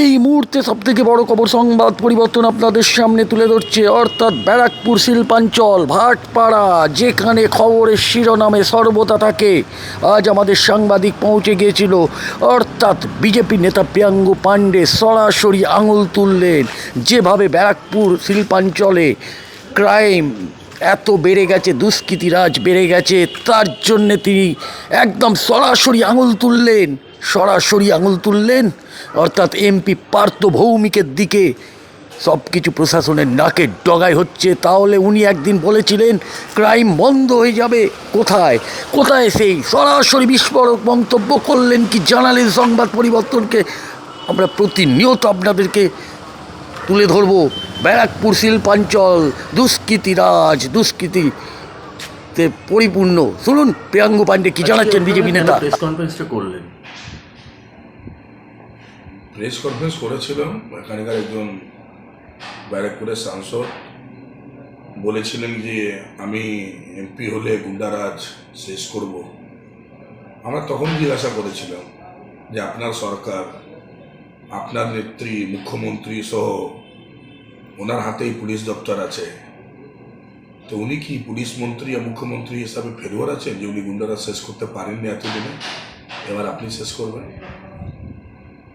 এই মুহূর্তে সবথেকে বড় খবর সংবাদ পরিবর্তন আপনাদের সামনে তুলে ধরছে। অর্থাৎ ব্যারাকপুর শিল্পাঞ্চল, ভাটপাড়া, যেখানে খবরের শিরোনামে সর্বদা থাকে। আজ আমাদের সাংবাদিক পৌঁছে গিয়েছিল। অর্থাৎ বিজেপি নেতা প্রিয়াঙ্গ পাণ্ডে সরাসরি আঙুল তুললেন। যেভাবে ব্যারাকপুর শিল্পাঞ্চলে ক্রাইম এত বেড়ে গেছে দুষ্কৃতিরাজ বেড়ে গেছে, তার জন্যে তিনি একদম সরাসরি আঙুল তুললেন। সরাসরি আঙুল তুললেন অর্থাৎ এমপি পার্থ ভৌমিকের দিকে। সব কিছু প্রশাসনের নাকের ডগায় হচ্ছে তাহলে উনি একদিন বলেছিলেন ক্রাইম বন্ধ হয়ে যাবে কোথায়? কোথায় সেই সরাসরি বিস্ফোরক মন্তব্য করলেন কি জানালেন সংবাদ পরিবর্তনকে? আমরা প্রতিনিয়ত আপনাদেরকে তুলে ধরবো। ব্যারাকপুর শিল্পাঞ্চল দুষ্কৃতিরাজ দুষ্কৃতিতে পরিপূর্ণ। শুনুন প্রিয়াঙ্গ পাণ্ডে কি জানাচ্ছেন বিজেপি নেতা? প্রেস কনফারেন্সটা করলেন? প্রেস কনফারেন্স করেছিলাম। এখানকার একজন ব্যারাকপুরের সাংসদ বলেছিলেন যে, আমি এমপি হলে গুন্ডারাজ শেষ করব। আমরা তখন জিজ্ঞাসা করেছিলাম যে, আপনার সরকার, আপনার নেত্রী, মুখ্যমন্ত্রী সহ ওনার হাতেই পুলিশ দপ্তর আছে। তো উনি কি পুলিশ মন্ত্রী আর মুখ্যমন্ত্রী হিসাবে ফেরোয়ার আছেন যে, উনি গুন্ডারাজ শেষ করতে পারেননি এতদিনে? এবার আপনি শেষ করবেন?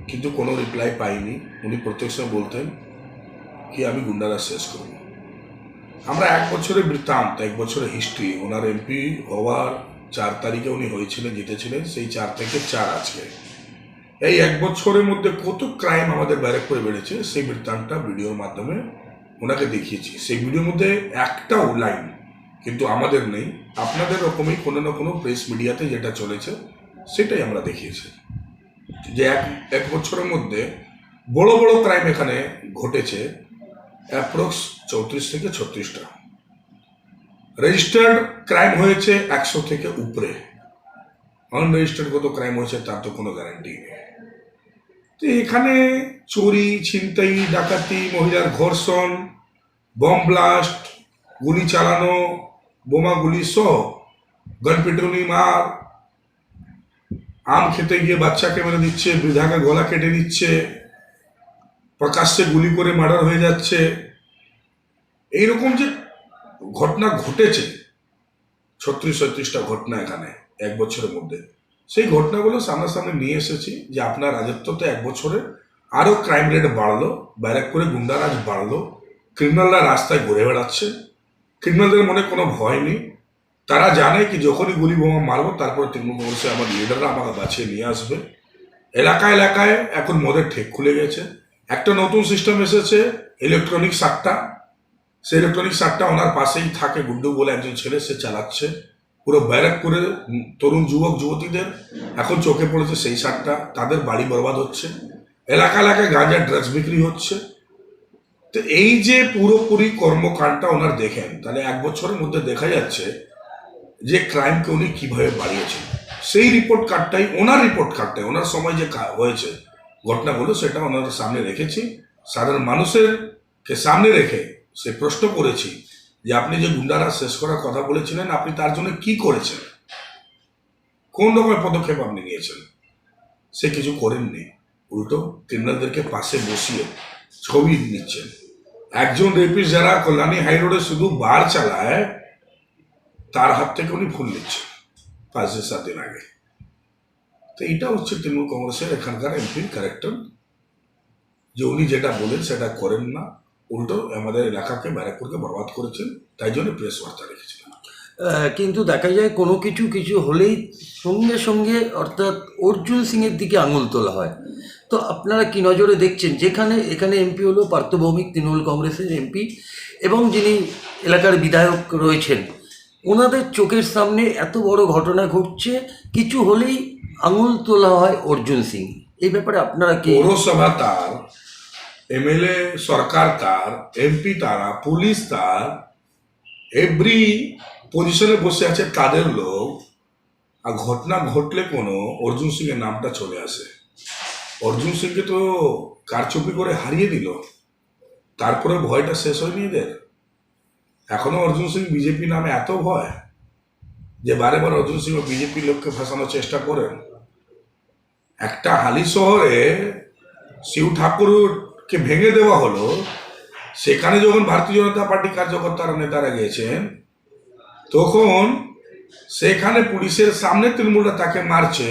কিন্তু কোনো রিপ্লাই পাইনি। উনি প্রত্যেক সময় বলতেন কি আমি গুন্ডারা শেষ করব। আমরা এক বছরের বৃত্তান্ত, এক বছরের হিস্ট্রি ওনার এমপি হওয়ার চার তারিখে উনি হয়েছিলেন, জিতেছিলেন, সেই চার থেকে চার আজকে। এই এক বছরের মধ্যে কত ক্রাইম আমাদের ব্যারেকপুরে বেড়েছে, সেই বৃত্তান্তটা ভিডিওর মাধ্যমে ওনাকে দেখিয়েছি। সেই ভিডিওর মধ্যে একটাও লাইন কিন্তু আমাদের নেই। আপনাদের রকমই কোনো না কোনো প্রেস মিডিয়াতে যেটা চলেছে, সেটাই আমরা দেখিয়েছি। যে এক এক বছরের মধ্যে বড় বড় ক্রাইম এখানে ঘটেছে অ্যাপ্রক্স চৌত্রিশ থেকে ছত্রিশটা। রেজিস্টার্ড ক্রাইম হয়েছে একশো থেকে উপরে। আনরেজিস্টার্ড কত ক্রাইম হয়েছে তার তো কোনো গ্যারান্টি নেই। তো এখানে চুরি, ছিনতাই, ডাকাতি, মহিলার ঘর্ষণ বম ব্লাস্ট গুলি চালানো, বোমা গুলি সহ গনপিটুনি মার আম খেতে গিয়ে বাচ্চাকে মেরে দিচ্ছে, বৃদ্ধাকে গলা কেটে দিচ্ছে, প্রকাশ্যে গুলি করে মার্ডার হয়ে যাচ্ছে। এইরকম যে ঘটনা ঘটেছে, ছত্রিশ ছত্রিশটা ঘটনা এখানে এক বছরের মধ্যে। সেই ঘটনাগুলো সামনাসামনি নিয়ে এসেছি যে আপনার রাজত্বতে এক বছরে আরও ক্রাইম রেট বাড়লো ব্যারাক করে গুন্ডারাজ বাড়লো ক্রিমিনালরা রাস্তায় ঘুরে বেড়াচ্ছে। ক্রিমিনালদের মনে কোনো ভয় নেই। তারা জানে কি যখনই গুলি বোমা মারবো, তারপর তৃণমূল কংগ্রেসে আমার লিডাররা আমাকে বাঁচিয়ে নিয়ে আসবে। এলাকা এলাকায় এখন মদের ঠেক খুলে গেছে। একটা নতুন সিস্টেম এসেছে ইলেকট্রনিক সারটা। সে ইলেকট্রনিক সারটা ওনার পাশেই থাকে গুড্ডু বলে একজন ছেলে, সে চালাচ্ছে। পুরো ব্যারাক করে তরুণ যুবক, যুবতীদের এখন চোখে পড়েছে সেই সারটা। তাদের বাড়ি বরবাদ হচ্ছে। এলাকা এলাকায় গাঁজা ড্রাগস বিক্রি হচ্ছে। তো এই যে পুরোপুরি কর্মকাণ্ডটা ওনার দেখেন, তাহলে এক বছরের মধ্যে দেখা যাচ্ছে যে ক্রাইমকে উনি কীভাবে বাড়িয়েছেন। সেই রিপোর্ট কার্ডটাই ওনার রিপোর্ট কার্ডটাই ওনার সময় যে হয়েছে, ঘটনাগুলো সেটা ওনার সামনে রেখেছি। সাধারণ মানুষের কে সামনে রেখে সে প্রশ্ন করেছি যে আপনি যে গুন্ডারা শেষ করার কথা বলেছিলেন, আপনি তার জন্য কি করেছেন? কোন রকমের পদক্ষেপ আপনি নিয়েছেন? সে কিছু করেননি। উল্টো ক্রিমিনালদেরকে পাশে বসিয়ে ছবি নিচ্ছেন একজন রেপিস যারা কল্যাণী হাই রোডে শুধু বার চালায় তার হাত থেকে উনি ফুল নিচ্ছে পাঁচ দিন সাত দিন আগে। তো এইটা হচ্ছে তৃণমূল কংগ্রেসের এখানকার এমপির ক্যারেক্টার যে উনি যেটা বলেন সেটা করেন না। উল্টো আমাদের এলাকাকে, ব্যারাকপুরকে বরবাদ করেছেন, তাই জন্য প্রেস বার্তা রেখেছিলেন। কিন্তু দেখা যায় কোনো কিছু কিছু হলেই সঙ্গে সঙ্গে অর্থাৎ অর্জুন সিংয়ের দিকে আঙুল তোলা হয়। তো আপনারা কি নজরে দেখছেন? যেখানে, এখানে এমপি হলো পার্থ ভৌমিক তৃণমূল কংগ্রেসের এমপি এবং যিনি এলাকার বিধায়ক রয়েছেন ওনাদের চোখের সামনে এত বড় ঘটনা ঘটছে, কিছু হলেই আঙুল তোলা হয় অর্জুন সিং। এই ব্যাপারে আপনারা কি পৌরসভা তার, এমএলএ সরকার তার, এমপি তারা, পুলিশ তার এভরি পজিশনে বসে আছে তাদের লোক, আর ঘটনা ঘটলে কোনো অর্জুন সিং এর নামটা চলে আসে। অর্জুন সিংকে তো কারচুপি করে হারিয়ে দিল। তারপরে ভয়টা শেষ হয়নি এদের? এখনও অর্জুন সিং বিজেপি নামে এত ভয় যে বারে বারে অর্জুন সিং বিজেপির লোককে ফাঁসানোর চেষ্টা করেন। একটা হালি শহরে শিব ঠাকুরকে ভেঙে দেওয়া হলো, সেখানে যখন ভারতীয় জনতা পার্টি কার্যকর্তারা নেতারা গিয়েছেন, তখন সেখানে পুলিশের সামনে তৃণমূলরা তাকে মারছে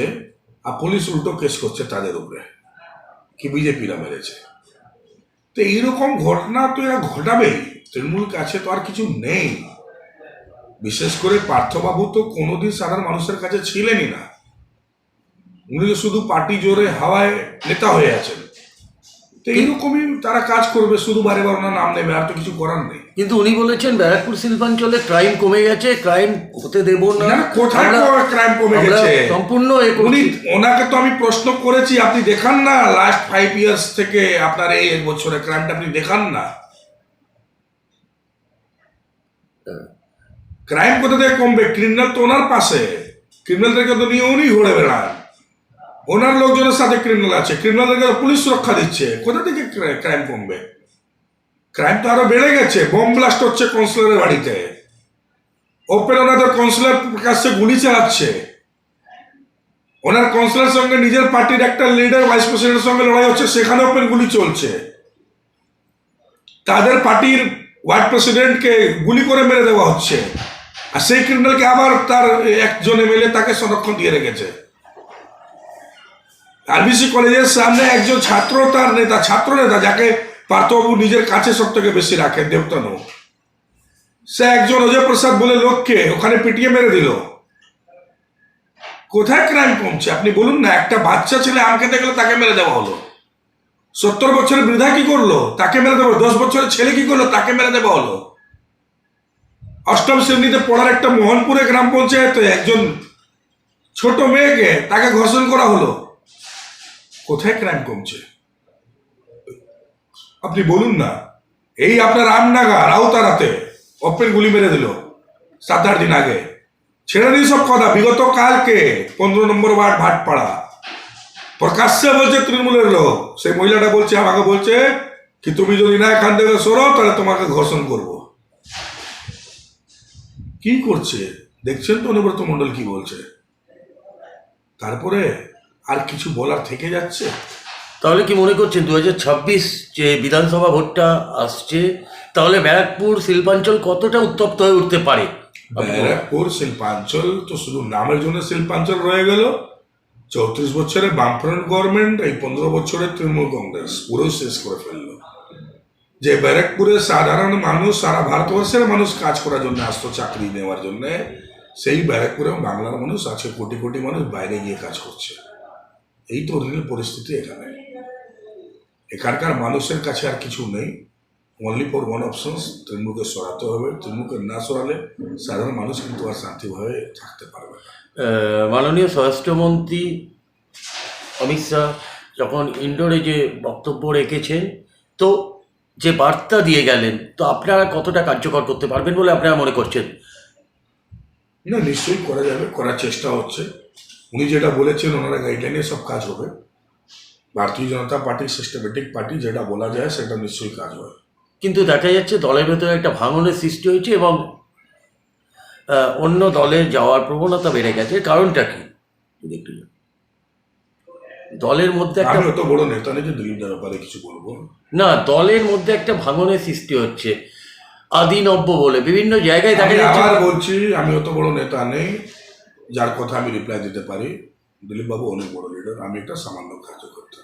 আর পুলিশ উল্টো কেস করছে তাদের উপরে, কি বিজেপিরা মেরেছে। তো এইরকম ঘটনা তো এরা ঘটাবেই। তৃণমূল কাছে তো আর কিছু নেই। বিশেষ করে পার্থবাবু তো কোনোদিন সাধারণ মানুষের কাছে ছিলেনই না। উনি শুধু পার্টি জোরে হাওয়ায় নেতা হয়ে আছেন। তো এইরকমই তারা কাজ করবে শুধু বারে বার ওনার নাম নেবে আর তো কিছু করার নেই। কিন্তু উনি বলেছেন ব্যারাকপুর শিল্পাঞ্চলে ক্রাইম কমে গেছে ক্রাইম হতে দেব না। না, কোথায় ক্রাইম কমে গেছে? সম্পূর্ণ উনি ওনাকে তো আমি প্রশ্ন করেছি আপনি দেখান না লাস্ট ফাইভ ইয়ার্স থেকে আপনার এই এক বছরের ক্রাইমটা আপনি দেখান না। ক্রাইম কোথা থেকে কমবে ক্রিমিনাল তো ওনার পাশে। ক্রিমিনালদেরকে তো নিয়ে উনি ঘুরে বেড়ান ওনার লোকজনের সাথে ক্রিমিনাল আছে ক্রিমিনালদেরকে পুলিশ সুরক্ষা দিচ্ছে। কোথা থেকে ক্রাইম কমবে? ক্রাইম তো আরও বেড়ে গেছে বোম ব্লাস্ট হচ্ছে কাউন্সিলরের বাড়িতে। ওপেন ওনাদের কাউন্সিলর কাছে গুলি চালাচ্ছে। ওনার কাউন্সিলর সঙ্গে নিজের পার্টির একটা লিডার ভাইস প্রেসিডেন্টের সঙ্গে লড়াই হচ্ছে সেখানে ওপেন গুলি চলছে। তাদের পার্টির ওয়ার্ড প্রেসিডেন্টকে গুলি করে মেরে দেওয়া হচ্ছে। আর সেই ক্রিমিনালকে আবার তার একজন এমএলএ তাকে সংরক্ষণ দিয়ে রেখেছে। আরবিসি কলেজের সামনে একজন ছাত্র, তার নেতা, ছাত্র নেতা, যাকে পার্থবাবু নিজের কাছে সব থেকে বেশি রাখেন, দেবতানু। সে একজন অজয় প্রসাদ বলে লোককে ওখানে পিটিয়ে মেরে দিল। কোথায় ক্রাইম কমছে? আপনি বলুন না, একটা বাচ্চা ছেলে আম খেতে গেলে তাকে মেরে দেওয়া হলো। সত্তর বছরের বৃদ্ধা কি করল? তাকে মেরে দেওয়া। দশ বছরের ছেলে কি করল? তাকে মেরে দেওয়া হলো। অষ্টম শ্রেণীতে পড়ার একটা মোহনপুরে গ্রাম পঞ্চায়েতে একজন ছোট মেয়েকে তাকে ঘর্ষণ করা হলো। কোথায় ক্রাইম কমছে? আপনি বলুন না। এই আপনার রামনাগা রাউতারাতে ওপেন গুলি মেরে দিল সাত আট দিন আগে। ছেড়ে দিন সব কথা। বিগত কালকে পনেরো নম্বর ওয়ার্ড ভাটপাড়া। প্রকাশ্যে বলছে তৃণমূলের লোক। সেই মহিলাটা বলছে, আমাকে বলছে, কি তুমি যদি না এখান থেকে সরো, তাহলে তোমাকে ঘর্ষণ করব। কি করছে? দেখছেন তো অনুব্রত মন্ডল কি বলছে? তারপরে আর কিছু বলার থেকে যাচ্ছে? তাহলে কি মনে করছেন দু যে বিধানসভা ভোটটা আসছে তাহলে ব্যারাকপুর শিল্পাঞ্চল কতটা উত্তপ্ত হয়ে উঠতে পারে? ব্যারাকপুর শিল্পাঞ্চল তো শুধু নামের জন্য শিল্পাঞ্চল রয়ে গেল। চৌত্রিশ বছরের বামফ্রন্ট গভর্নমেন্ট এই পনেরো বছরের তৃণমূল কংগ্রেস পুরো শেষ করে ফেলল। যে ব্যারাকপুরের সাধারণ মানুষ সারা ভারতবর্ষের মানুষ কাজ করার জন্য আসতো, চাকরি নেওয়ার জন্য। সেই ব্যারাকপুরে বাংলার মানুষ আছে, কোটি কোটি মানুষ বাইরে গিয়ে কাজ করছে। এই তো রিয়েল পরিস্থিতি এখানে। এখানকার মানুষের কাছে আর কিছু নেই। অনলি ফর ওয়ান অপশনস তৃণমূলকে সরাতে হবে। তৃণমূলকে না সরালে সাধারণ মানুষ কিন্তু আর শান্তিভাবে থাকতে পারবে মাননীয় স্বরাষ্ট্রমন্ত্রী অমিত শাহ যখন ইন্ডোরে যে বক্তব্য রেখেছেন, তো যে বার্তা দিয়ে গেলেন তো আপনারা কতটা কার্যকর করতে পারবেন বলে আপনারা মনে করছেন? না নিশ্চয়ই করা যাবে করার চেষ্টা হচ্ছে। উনি যেটা বলেছেন ওনারা গাইডলাইনে সব কাজ হবে। ভারতীয় জনতা পার্টি সিস্টেমেটিক পার্টি যেটা বলা যায় সেটা নিশ্চয়ই কাজ হবে। কিন্তু দেখা যাচ্ছে দলের ভেতরে একটা ভাঙনের সৃষ্টি হয়েছে এবং অন্য দলে যাওয়ার প্রবণতা বেড়ে গেছে। কারণটা কি? একটু। দলের মধ্যে একটা তো বড় নেতা নেই যে দিলীপদার ব্যাপারে কিছু বলব। না দলের মধ্যে একটা ভাঙনের সৃষ্টি হচ্ছে। আদিনব্য বলে বিভিন্ন জায়গায় দেখা যাচ্ছে আবার বলছি আমি অত বড় নেতা নেই যার কথা আমি রিপ্লাই দিতে পারি। দিলীপবাবু অনেক বড় লিডার আমি একটা সামান্য কার্যকর্তা।